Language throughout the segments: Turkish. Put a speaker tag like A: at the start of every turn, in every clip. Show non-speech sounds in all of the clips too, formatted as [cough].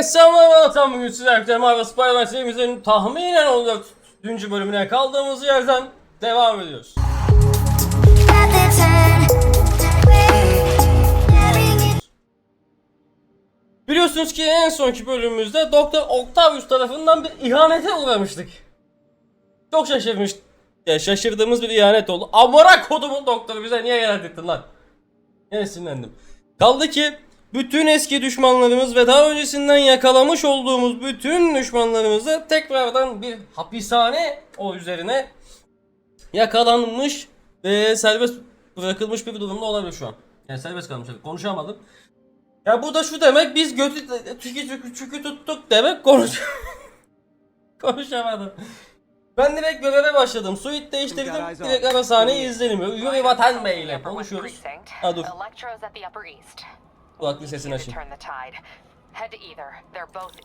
A: Evet selamlar tam bugün sizlerle Marvel Spider-Man serimizin tahminen 14. bölümüne kaldığımız yerden devam ediyoruz. Biliyorsunuz ki en sonki bölümümüzde Doktor Octavius tarafından bir ihanete uğramıştık. Çok şaşırmış, ya şaşırdığımız bir ihanet oldu. Amına kodumun doktoru bize niye ihanet ettin lan? Yine sinirlendim. Kaldı ki bütün eski düşmanlarımız ve daha öncesinden yakalamış olduğumuz bütün düşmanlarımızı tekrardan bir hapishane o üzerine yakalanmış ve serbest bırakılmış bir durumda olabilir şu an. Yani serbest kalmış. Konuşamadım. Ya bu da şu demek biz götü çükü çükü çükü tuttuk demek konuş [laughs] konuşamadım. Ben direkt göreve başladım. Suit değiştirdim. Direkt ara sahneyi izledim. Yuri Vatan Bey ile konuşuyoruz. Ha dur. Kulaklık sesini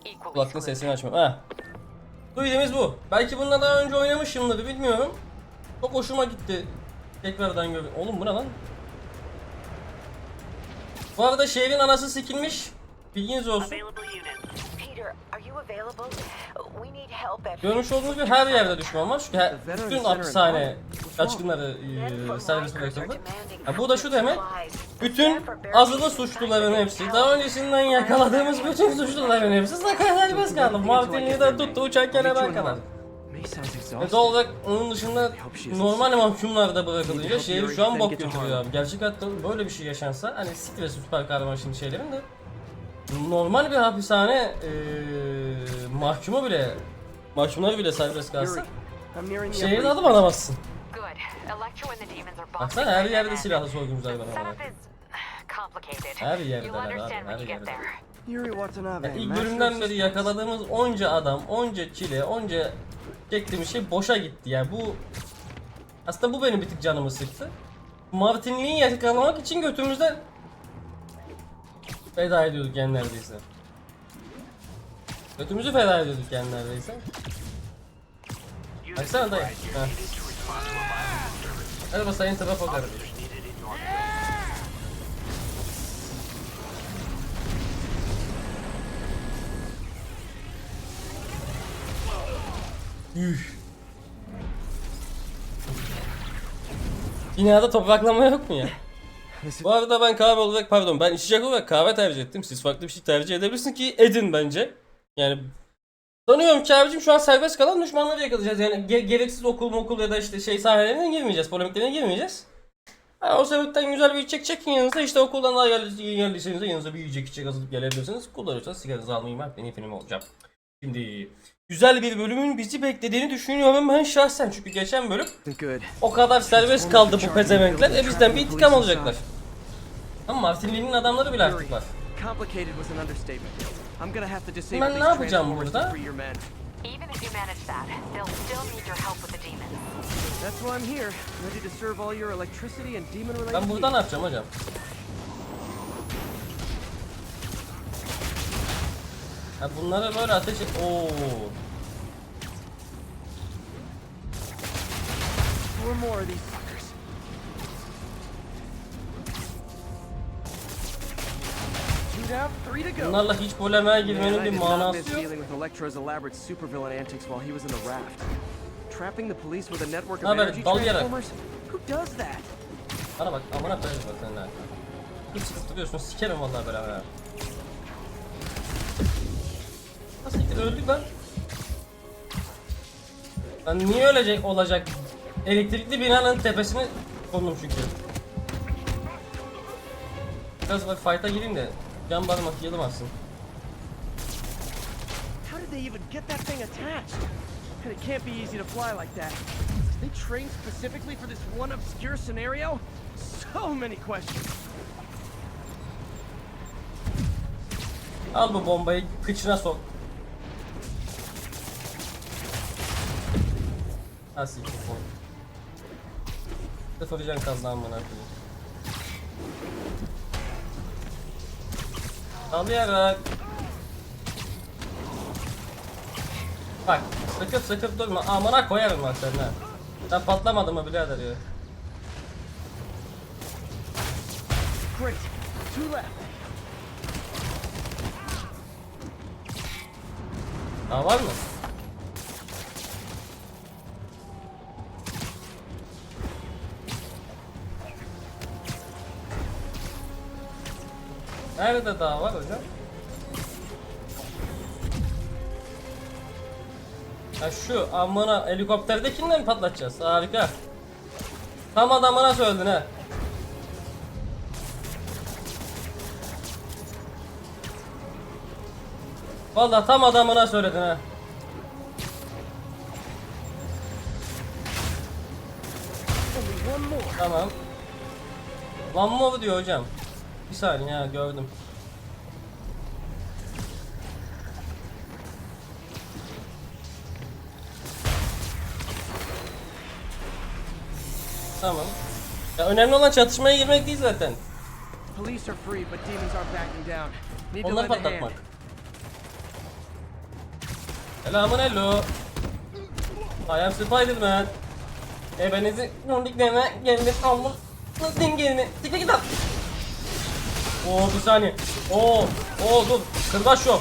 B: equally
A: Kulaklığın sesini açmam. Ha. Suit'imiz bu. Belki bununla daha önce oynamışımdır bilmiyorum. Çok hoşuma gitti. Tekrardan gör. Oğlum bu ne lan? Bu arada şehrin anası sikilmiş. Bilginiz olsun.
B: Peter, are you available? We need help at
A: Görmüş olduğunuz gibi her yerde düşman var. Çünkü her, bütün hapishane kaçkınları e, serbest bırakıldı. Ya bu da şu demek. Bütün azılı suçluların hepsi, daha öncesinden yakaladığımız bütün suçluların hepsi serbest kaldı. Martinli'den tuttu uçak kelebek kadar. Ve doğal olarak onun dışında normal mahkumlar da bırakılınca şehir şu an bok götürüyor abi. Gerçek hayatta böyle bir şey yaşansa hani siktir süper kahraman şimdi şeylerin de normal bir hapishane eee mahkumu bile mahkumları bile serbest kalsa şehirde adım alamazsın. Baksana her yerde silahlı soyguncular var ama. Her yerdeler abi, her yerde.
B: there.
C: Yuri Watanabe.
A: Yani ilk bölümden beri yakaladığımız onca adam, onca çile, onca çektiğimiz şey boşa gitti. Yani bu aslında bu benim bir tık canımı sıktı. Martinli'yi yakalamak için götümüzden feda ediyorduk yani neredeyse. Götümüzü feda ediyorduk yani neredeyse. Baksana dayı. Heh. Hadi basayın trafo kardeş. Üf. Binada topraklama yok mu ya? Bu arada ben kahve olarak pardon ben içecek olarak kahve tercih ettim. Siz farklı bir şey tercih edebilirsiniz ki edin bence. Yani Sanıyorum ki abicim şu an serbest kalan düşmanları yakalayacağız. Yani ge- gereksiz okul okul ya da işte şey sahalerine girmeyeceğiz. Polemiklerine girmeyeceğiz. Ha, o sebepten güzel bir içecek çekin yanınıza. işte okuldan daha geldiyseniz de yanınıza bir yiyecek içecek hazırlayıp gelebilirsiniz. Kullanırsanız sigaranızı almayı ben benim film olacağım. Şimdi güzel bir bölümün bizi beklediğini düşünüyorum ben şahsen. Çünkü geçen bölüm o kadar serbest kaldı bu pezevenkler. E bizden bir intikam alacaklar. Ama Martin Lee'nin adamları bile artık var.
C: Complicated was an understatement. I'm gonna have to disable
A: Ben ne yapacağım burada?
B: Even if you manage that, they'll still need your help with the demons.
C: That's why I'm here, ready to serve all your electricity and demon related
A: Ben burada ne yapacağım hocam? Ha bunlara böyle ateş et. Oo.
C: Four more of these
A: Bunlarla hiç polemiğe girmenin bir manası yok.
C: Trapping the police with a network of energy transformers? Who does that?
A: Bana bak amına koyarız bak seninle. Hiç sıkıntı duruyorsun sikerim vallahi beraber. Nasıl siktir öldük lan? Lan niye ölecek olacak? Elektrikli binanın tepesine kondum çünkü. Biraz bak fight'a gireyim de can barmak yılım atsın.
C: How did they even get that thing attached? And it can't be easy to fly like that. They trained specifically for this one obscure scenario? So many questions.
A: Al bu bombayı kıçına sok. Ha siktir son. Sıfır can kaldı amına koyayım. Alayarak. Bak sıkıp sıkıp durma amına koyarım bak sen ha. Sen patlamadın mı birader ya.
C: Great. Two left.
A: Daha var mı? Nerede daha var hocam? Ha şu amına helikopterdekini mi patlatacağız? Harika. Tam adamına söyledin ha. Vallahi tam adamına söyledin ha. Tamam. One more diyor hocam. Bir saniye ha gördüm. Tamam. Ya önemli olan çatışmaya girmek değil zaten.
C: Police are free, but demons aren't backing down. Need to
A: Onları
C: lend a hand.
A: patlatmak. Selamun hello. I am Spider-Man. Ebenizi gördüklerine geldi aldım. Nasıl gelini? Siktir git lan. Oo bir saniye. Oo, oo dur. Kırbaç şov.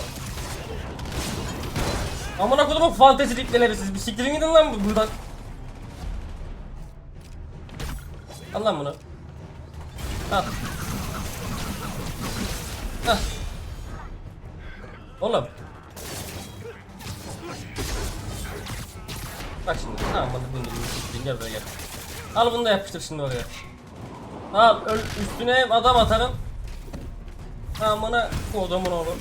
A: Amına kodumun fantezi dipleleri siz. Bir siktirin gidin lan bu- buradan. Al lan bunu. Al. Hah. Oğlum. Bak şimdi. Tamam bana bunu bunu gel buraya gel. Al bunu da yapıştır şimdi oraya. Al öl, üstüne adam atarım. Bana kodumun oğlu.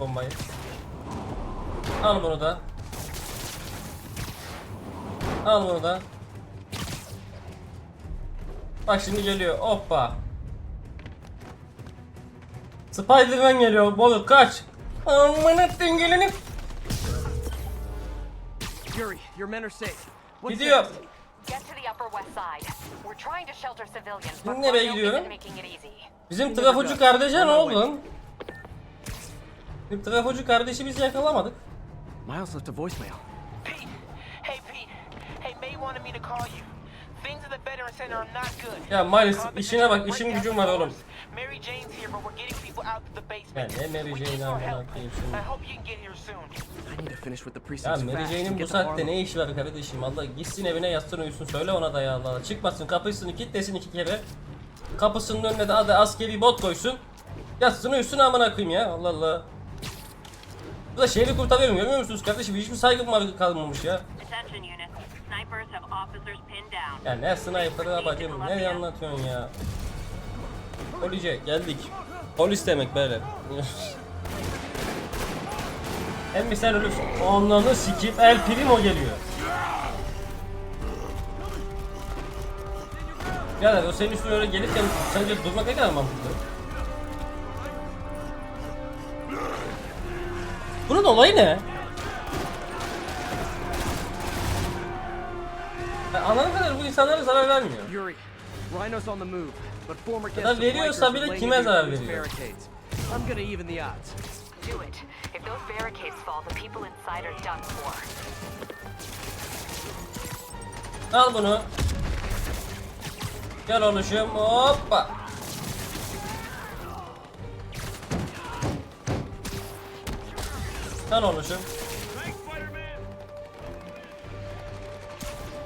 A: Bombayı. Al bunu da. Al bunu da. Bak şimdi geliyor. Hoppa. Spiderman geliyor. Bolu kaç. Amına dengelini.
C: Yuri, your men are safe.
A: Gidiyor.
C: Next?
B: Get to the Upper West Side. We're trying to shelter civilians, but
A: Şimdi nereye gidiyorum? Bizim trafocu kardeşe ne oldu lan? Bizim trafocu kardeşi biz yakalamadık.
C: Miles left a voicemail.
D: Pete! Hey, Pete. Hey, May wanted me to call you.
A: Ya Miles
D: Convict
A: işine bak gücün
D: the
A: var oğlum.
D: doors. Mary Jane's here, but we're getting people out to the basement.
A: Ya ne Mary
D: We need
A: Jane
D: your
A: amına koyayım şimdi.
D: I hope you can get here soon.
C: I need to finish with the
A: Ya Mary Jane'in bu saatte ne işi var kardeşim? Allah gitsin evine yatsın uyusun söyle ona da ya Allah. Çıkmasın kapısını kilitlesin iki kere. Kapısının önüne de hadi askeri bot koysun. Yatsın uyusun amına koyayım ya Allah Allah. Bu da şehri kurtarıyorum görmüyor musunuz kardeşim? Hiçbir saygım var kalmamış ya. Ya ne sniper'ı bacım ne anlatıyorsun ya? Police geldik. Polis demek böyle. [laughs] Hem bir sen ölürsün. Onları sikip El Primo geliyor. Ya o senin üstüne öyle gelirken sence durmak ne kadar mantıklı? Bunun olayı ne? Ben anladığım kadarıyla bu insanlara zarar vermiyor.
C: Yuri, Rhino's on the move, but former
A: Ya
C: guests
A: da
C: of
A: veriyorsa
C: Rikers
A: bile
C: are laying
A: kime
C: into
A: zarar
C: these
A: veriyor?
C: barricades. I'm gonna even the odds.
B: Do it. If those barricades fall, the people inside are done for.
A: Al bunu. Gel oluşum. Hoppa. Al oluşum.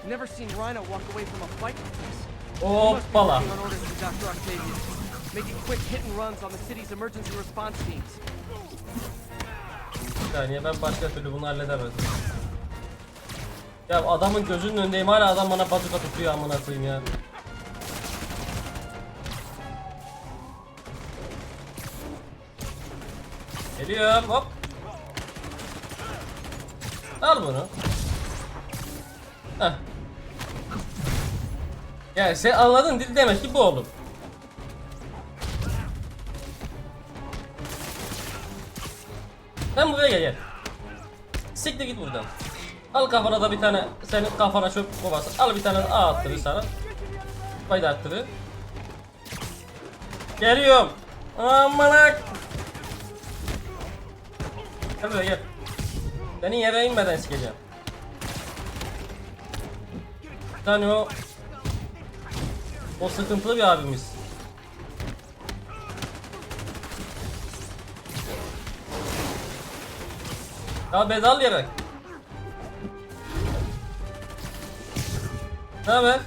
C: Never seen Rhino walk away from a fight like this.
A: Hoppala.
C: making quick hit and runs on the city's emergency response teams.
A: Bir saniye ben başka türlü bunu halledemezdim. Ya adamın gözünün önündeyim hala adam bana bazuka tutuyor amına koyayım ya. Geliyorum hop. Al bunu. Heh. Yani sen anladın dil demek ki bu oğlum. Sen buraya gel gel. Siktir git buradan. Al kafana da bir tane senin kafana çöp kovası. Al bir tane A attırı sana. Fayda attırı. Geliyorum. Amanak. Gel buraya gel. Seni yere inmeden sikeceğim. Bir tane o o sıkıntılı bir abimiz. Ya bedal yarak. Ne haber?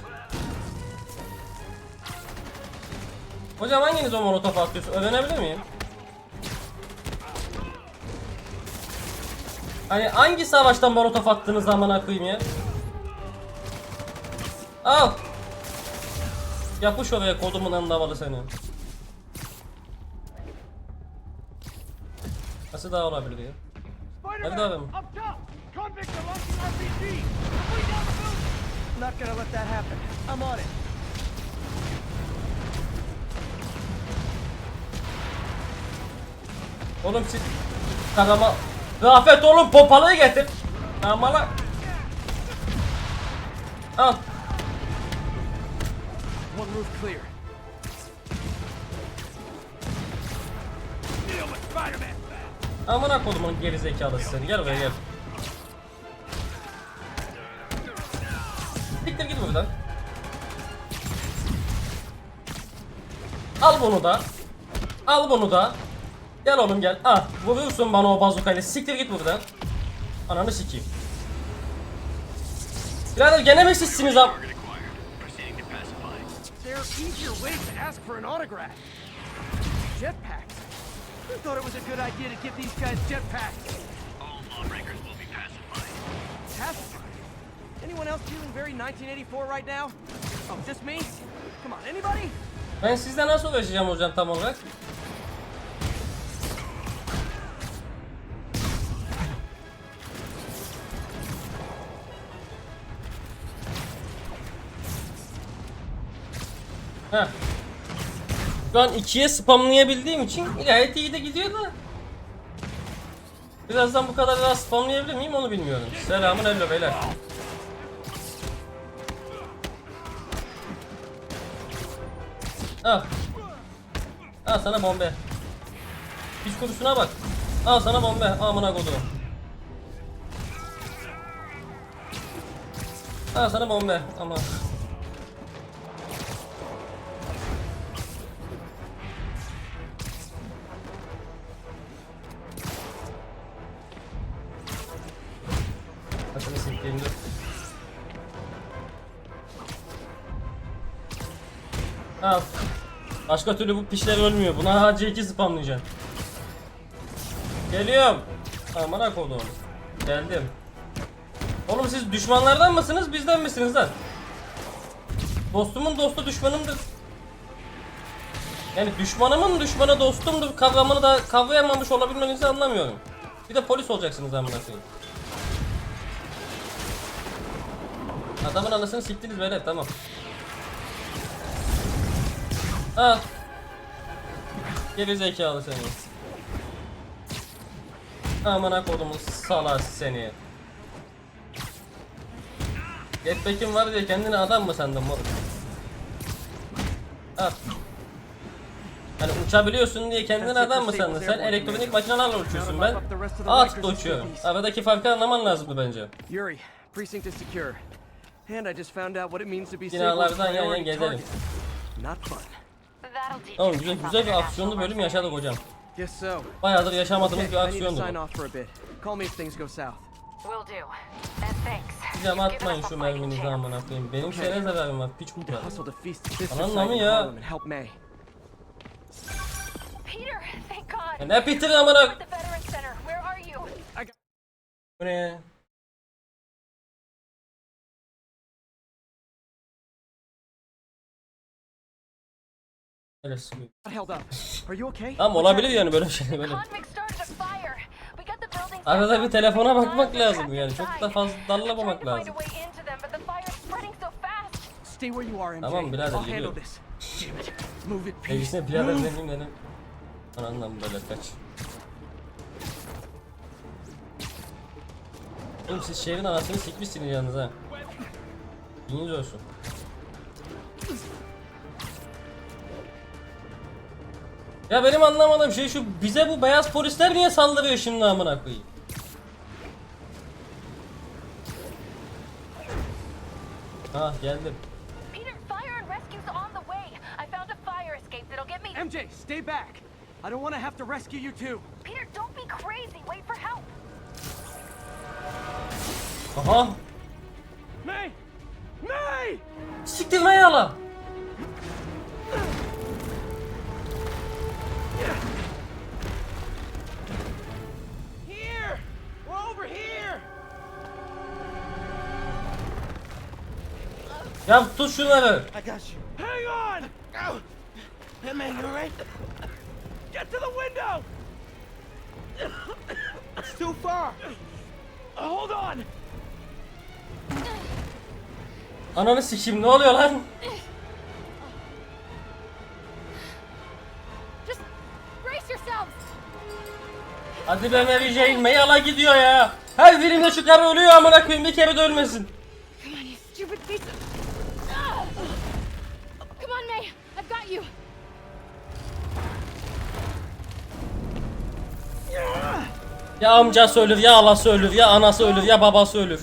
A: Hocam hanginiz o molotof atıyorsun? Öğrenebilir miyim? Hani hangi savaştan molotof attınız zaman akıyım ya? Al. Yapış oraya kodumun anlamalı seni. Nasıl daha olabilir ya? Hadi
C: the building! Not gonna let that happen. I'm on it.
A: Oğlum siz karama Rafet oğlum popalığı getir. Amala. Al.
C: One roof clear. Deal with Spider-Man!
A: Amına. Gel buraya gel. Siktir git buradan. Al bunu da. Al bunu da. Gel oğlum gel. Ah vuruyorsun bana o bazukayla. Siktir git buradan. Ananı sikeyim. Birader gene mi sizsiniz am?
C: There are easier ways to ask for an autograph. Jetpacks. Who thought it was a good idea to give these guys jetpacks?
E: All lawbreakers will be pacified.
C: Pacified. Anyone else feeling very 1984 right now? Oh, just me? Come on, anybody?
A: Ben sizle nasıl uğraşacağım hocam tam olarak? Heh. Şu an ikiye spamlayabildiğim için gayet iyi de gidiyor da. Birazdan bu kadar daha spamlayabilir miyim onu bilmiyorum. Selamun aleyküm beyler. Al. Al sana bombe. Piç kutusuna bak. Al sana bombe. Amına kodum. Al sana bombe. Ama. Bakın siktiğim dur. Al. Başka türlü bu pişler ölmüyor. Buna AC2 spamlayacaksın. Geliyorum. Amına kodum. Geldim. Oğlum siz düşmanlardan mısınız bizden misiniz lan? Dostumun dostu düşmanımdır. Yani düşmanımın düşmanı dostumdur kavramını da kavrayamamış olabilmenizi anlamıyorum. Bir de polis olacaksınız amına koyayım. Adamın anasını siktiniz böyle tamam. Al. Geri zekalı seni. Amına kodumun salası seni. Jetpack'in var diye kendine adam mı sandın moruk? Al. Hani uçabiliyorsun diye kendine adam mı sandın? Sen elektronik makinelerle uçuyorsun ben. At uçuyorum. Aradaki farkı anlaman lazımdı bence.
C: Yuri, precinct is secure. And I just found out what it means to be
A: Binalardan
C: Sable's
A: yan yan
C: priority
A: gezelim.
C: target. Not fun.
B: That'll teach
A: Tamam
B: you
A: güzel
B: about
A: güzel bir
B: the
A: aksiyonlu bölüm yaşadık hocam.
C: Guess so.
A: Bayağıdır yaşamadığımız bir
C: I need to
A: aksiyondu
C: sign
A: bu.
C: off for a bit. Call me if things go south.
B: Will do. And thanks.
A: Hocam atmayın şu merminizi amına koyayım. Benim şere zararım var piç kutu.
C: hustle to feast sister
A: Ananın
C: site
A: amı
C: in
A: ya.
B: Peter,
A: ne bitir amına
B: We're at
C: okay?
A: Tamam olabilir yani böyle şey böyle. Arada bir telefona bakmak lazım yani. Çok da fazla dallamamak lazım. Tamam, birader, geliyorum. Sevgisine birader demeyeyim dedim. Anandan böyle kaç. Oğlum siz şehrin anasını sikmişsiniz yalnız ha. Bilginiz olsun. Ya benim anlamadığım şey şu bize bu beyaz polisler niye saldırıyor şimdi amına koyayım? Ah geldim.
B: Peter, fire and rescue's on the way. I found a fire escape that'll get me.
C: MJ, stay back. I don't want to have to rescue you too.
B: Peter, don't be crazy. Wait for help.
A: Aha.
C: May! May!
A: Siktirme yala.
C: Here!
A: Ya tut şunları.
C: I got you. Hang on! Oh. Hey, man, you alright? Get to the window! It's too far. Uh, hold on!
A: Ananı sikeyim ne oluyor lan?
F: Just brace yourselves.
A: Hadi be Mary Jane Mayala gidiyor ya. Her filmde şu karı ölüyor amına koyayım bir kere de ölmesin.
F: Come on, you stupid piece of...
A: Ya amcası ölür ya alası ölür ya anası ölür ya babası ölür.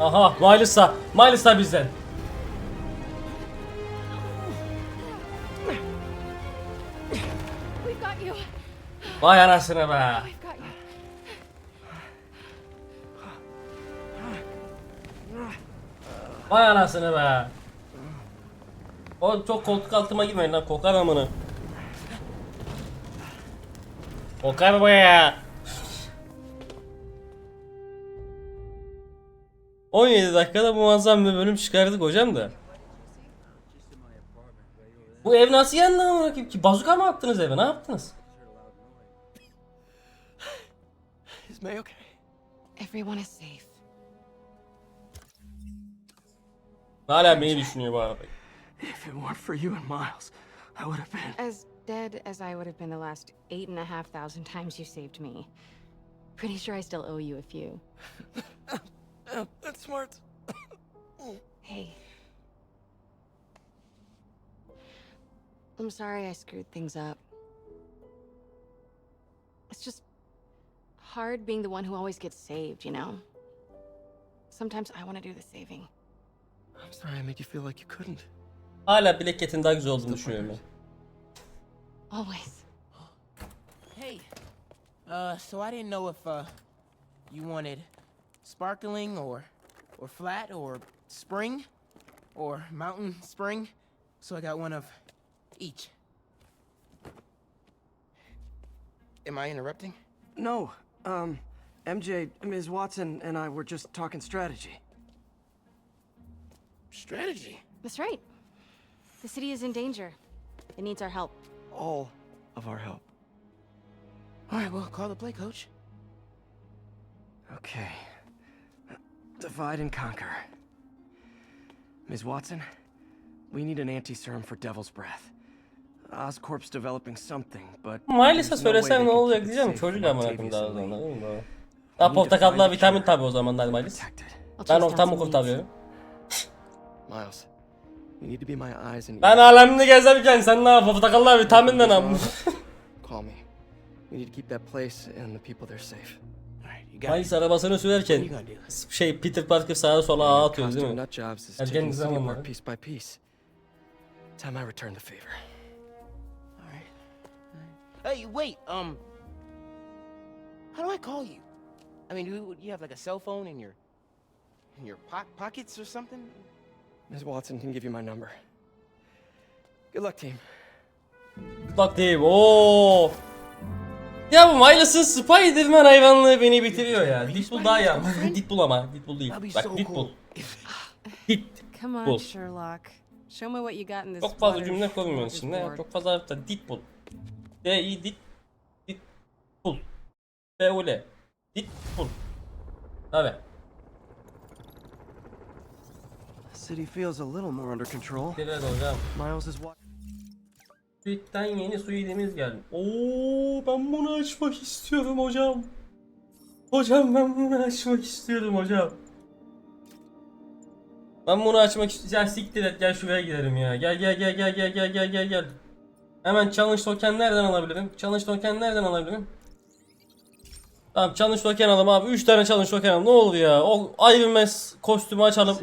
A: Aha Miles'a. Miles'a bizden. Vay anasını be. Vay anasını be. O çok koltuk altıma girmeyin lan kokar amını. Kokar bu ya. 17 dakikada muazzam bir bölüm çıkardık hocam da. Bu ev nasıl yandı amına ki? Bazuka mı attınız eve? Ne yaptınız?
C: Is May okay?
G: Everyone is safe.
A: Hala beni düşünüyor bu arada.
C: If it weren't for you and Miles, I would have been.
G: As dead as I would have been the last eight and a half thousand times you saved me. Pretty sure I still owe you a few. [laughs]
C: Uh, that's smart.
G: Hey. I'm sorry I screwed things up. It's just hard being the one who always gets saved, you know? Sometimes I want to do the saving.
C: I'm sorry I made you feel like you couldn't.
A: Hala Black Cat'in daha güzel olduğunu düşünüyorum ben.
G: Always.
D: Hey, uh, so I didn't know if, uh, you wanted sparkling or, or flat or spring or mountain spring. So I got one of each. Am I interrupting?
C: No, um, MJ, Ms. Watson, and I were just talking strategy.
D: Strategy.
G: That's right. The city is in danger. It needs our help.
C: All of our help.
D: All right, well, call the play, coach.
C: Okay. Divide and conquer. Ms. Watson, we need an anti-serum for Devil's Breath. Oscorp's developing something, but... Way
A: söylesem ne olacak diyeceğim. Çocuk amına koyayım daha sonra. Anladın mı? Daha portakallar vitamin tabi o zamanlar Miles. Ben ortamı kurtarıyorum.
C: Miles, you need to be my eyes and
A: Ben alemini gezerken sen ne yap? Portakallar vitaminden am.
C: Call me. We need to keep that place and the people there safe.
A: Miles
D: it.
A: arabasını
D: What are you
A: sürerken
D: gonna
A: şey Peter Parker sağa sola ağa atıyor değil
C: Costume
A: mi?
C: nut jobs is
A: Ergen
C: taking the city
A: zamanları.
C: apart piece by piece. Time I return the favor.
D: All right. All right. Hey, wait. Um, how do I call you? I mean, do you have like a cell phone in your in your po- pockets or something?
C: Ms. Watson can give you my number. Good luck, team.
A: Bak diyeyim. Oo. Ya bu Miles'ın Spider-Man hayvanlığı beni bitiriyor ya. Deadpool daha ama. Deadpool ama. Deadpool değil. Bak Deadpool.
D: cool.
A: Dead.
G: Come on,
A: Cool.
G: Sherlock. Show me what you got in this
A: Çok fazla cümle ya.
G: board.
A: Çok fazla harfler. Deadpool. D I Dit Deadpool. B U L. Deadpool. Tabi.
C: City feels a little more under control. Miles is wa-
A: Tweet'ten yeni suidimiz geldi. Oo ben bunu açmak istiyorum hocam. Hocam ben bunu açmak istiyorum hocam. Ben bunu açmak istiyorum. Siktir et gel şuraya gidelim ya. Gel gel gel gel gel gel gel gel gel. Hemen challenge token nereden alabilirim? Challenge token nereden alabilirim? Tamam challenge token alalım abi. 3 tane challenge token alalım. Ne olur ya? O Iron Man kostümü açalım.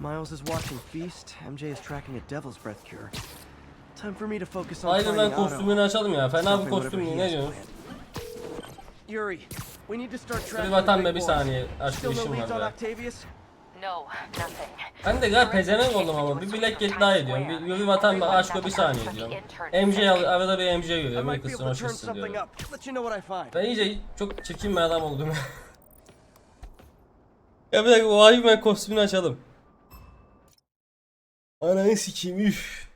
C: Miles is watching Feast. MJ is tracking a Devil's Breath cure. Time for me to focus on finding Otto.
A: kostümünü açalım ya. Fena bir kostüm Ne diyorsun?
C: Yuri, we need to start
A: Bir
C: tracking
A: vatan
C: the
A: be bir saniye.
C: No
A: işim var ya.
C: Octavius?
B: No, nothing.
A: Ben de galiba pezevenk oldum ama bir bilek get daha ediyorum. Bir yürü vatan be aşk bir saniye diyorum. MJ arada bir MJ görüyorum.
C: to turn
A: hoşçasın
C: something
A: diyorum. Ben iyice çok çirkin bir adam oldum. ya [laughs] bir dakika o Iron Man kostümünü açalım. Ananı sikeyim üf.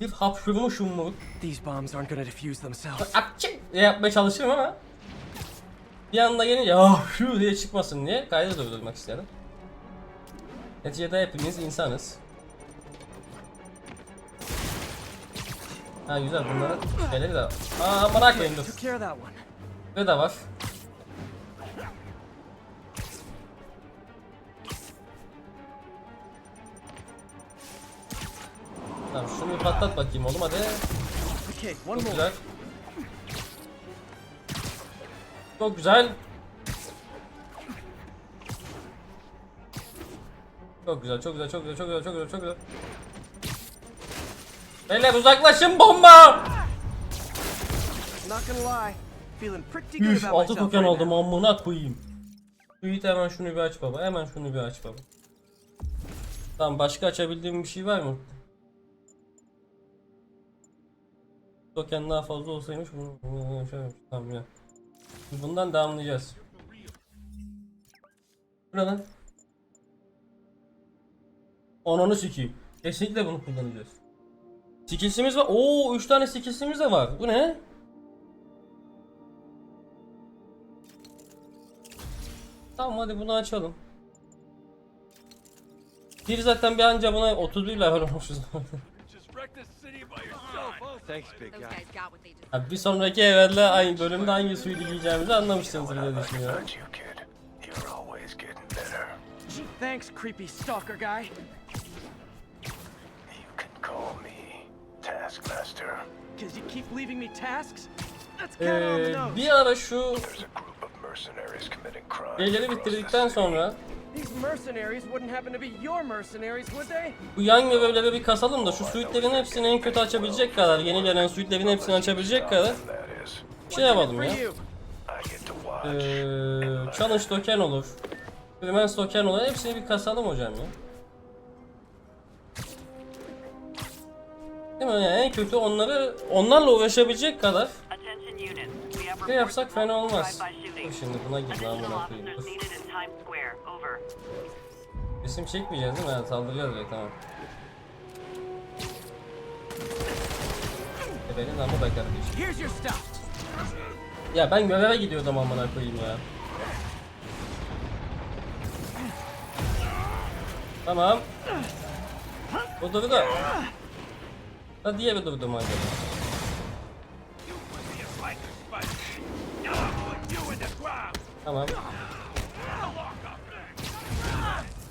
A: Bir hapşurmuşum mu?
C: These bombs aren't gonna defuse themselves.
A: Akçık yapmaya çalışıyorum ama bir anda gelince ah şu diye çıkmasın diye kaydı durdurmak istedim. Neticede hepimiz insanız. Ha güzel bunların şeyleri de Aa bırak koyayım dur. Ve de var. Tamam şunu bir patlat bakayım oğlum hadi. Çok güzel. Çok güzel. Çok güzel, çok güzel, çok güzel, çok güzel, çok güzel, çok güzel. Beyler uzaklaşın bomba! Üf, altı token aldım amına koyayım. Sweet hemen şunu bir aç baba, hemen şunu bir aç baba. Tamam başka açabildiğim bir şey var mı? Token daha fazla olsaymış bunu. Tamam ya. Bundan devamlayacağız. Bu ne lan? Ananı sikeyim. Kesinlikle bunu kullanacağız. Skills'imiz var. Oo 3 tane skills'imiz de var. Bu ne? Tamam hadi bunu açalım. Bir zaten bir anca buna 31 level olmuşuz. Abi bir sonraki evvelde aynı bölümde hangi suyu giyeceğimizi anlamışsınızdır diye düşünüyorum.
C: Thanks, creepy stalker guy.
E: You can call me Taskmaster.
C: Cause you keep leaving me tasks? That's kinda on the
A: Ee,
C: nose.
A: bir ara şu şeyleri bitirdikten sonra
C: These mercenaries wouldn't happen to be your mercenaries, would they?
A: bu yan görevleri bir kasalım da şu suitlerin hepsini en kötü açabilecek kadar yeni gelen suitlerin hepsini açabilecek kadar şey yapalım ya. Ee, challenge token olur. Freelance token olur. Hepsini bir kasalım hocam ya. Değil mi? Yani en kötü onları onlarla uğraşabilecek kadar şey yapsak fena olmaz. şimdi buna gir lan buna koyayım. Resim çekmeyeceğiz değil mi? Yani saldıracağız direkt tamam. E benim ama be kardeşim. Ya ben göreve gidiyordum amına koyayım ya. Tamam. Bu durdu. Ha diğeri durdu mu acaba? Tamam.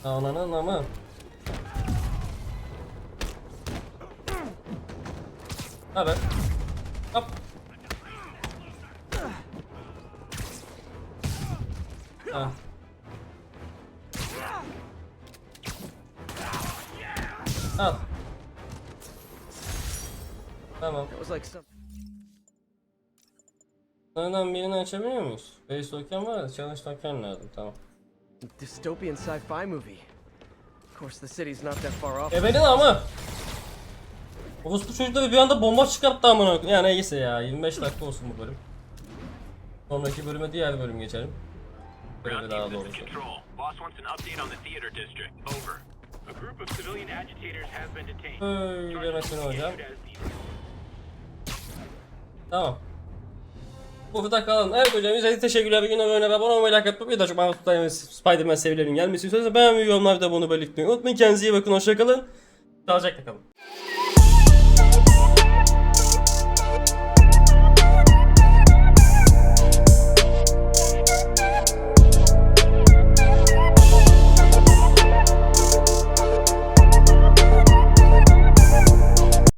A: Ananın ama. Haber. Hop. Ha. Al. Tamam. Bunlardan birini açabiliyor muyuz? Base token var da challenge token lazım tamam.
C: Dystopian sci-fi movie. Of course the city's not that far off.
A: Evelin ama. Orospu çocuk bir anda bomba çıkarttı amına Yani neyse ya 25 dakika olsun bu bölüm. Sonraki bölüme diğer bölüm geçelim. Böyle daha doğrusu.
E: Öyle
A: metin hocam. Tamam. Burada kalın. Evet hocam izlediğiniz teşekkürler. Bir gün öyle abone olmayı, like atmayı, bir de çok bana tutmayı, Spider-Man serilerinin gelmesini istiyorsanız beğenmeyi, yorumlarda bunu belirtmeyi unutmayın. Kendinize iyi bakın, hoşçakalın. Sağlıcakla kalın.